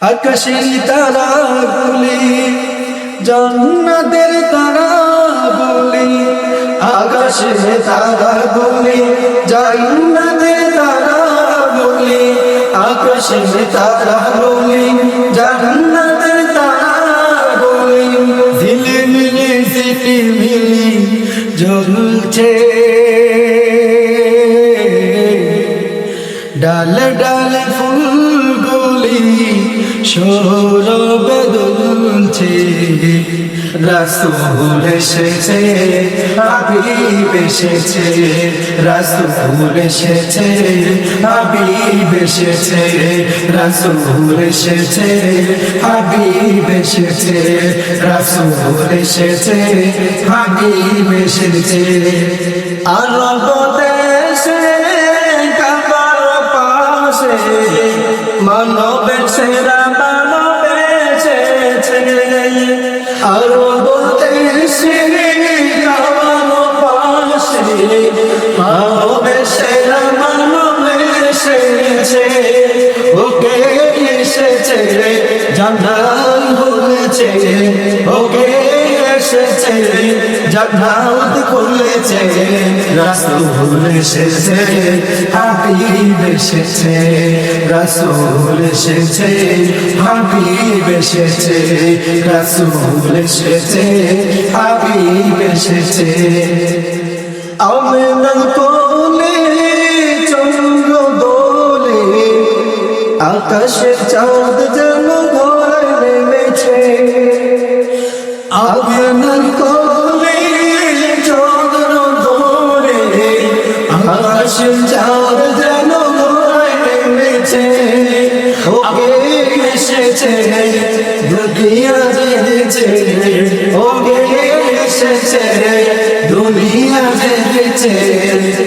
আকাশের তারা গুলি জান্নাতের তারা বলি আকাশের তারা বলি জান্নাতের তারা বলি আকাশের তারা বলি জান্নাতের তারা বলি ঝিলি মিলি সিটি মিলি জ্বলছে। ডালে ডালে ফুলগুলি সৌরভে দুলছে। রাসুল এসেছে, হাবিব এসেছে, রাসুল এসেছে, হাবিব এসেছে, রাসুল এসেছে, হাবিব এসেছে, রাসুল এসেছে, হাবিব এসেছে। আরব দেশে মানবের সেরা মানব এসেছে আরও বলতে মানবের সেরা মানব এসেছে ওকে এসেছে জানান বলেছে, ওকে এসেছে, জান্নাত খুলেছে, রাসূল এসেছে, হাবিব এসেছে, রাসূল এসেছে, হাবিব এসেছে, রাসূল এসেছে, হাবিব এসেছে। আমেনাল কোলে চন্দ্র দোলে আকাশের চাঁদ যেন ঘরে নেমেছে। আপনার কোলে চন্দ্র দোলে আকাশের চাঁদ যেন নেমেছে ওকে এসেছে, দুনিয়া জেনেছে ওকে এসেছে, দুনিয়া জেনেছে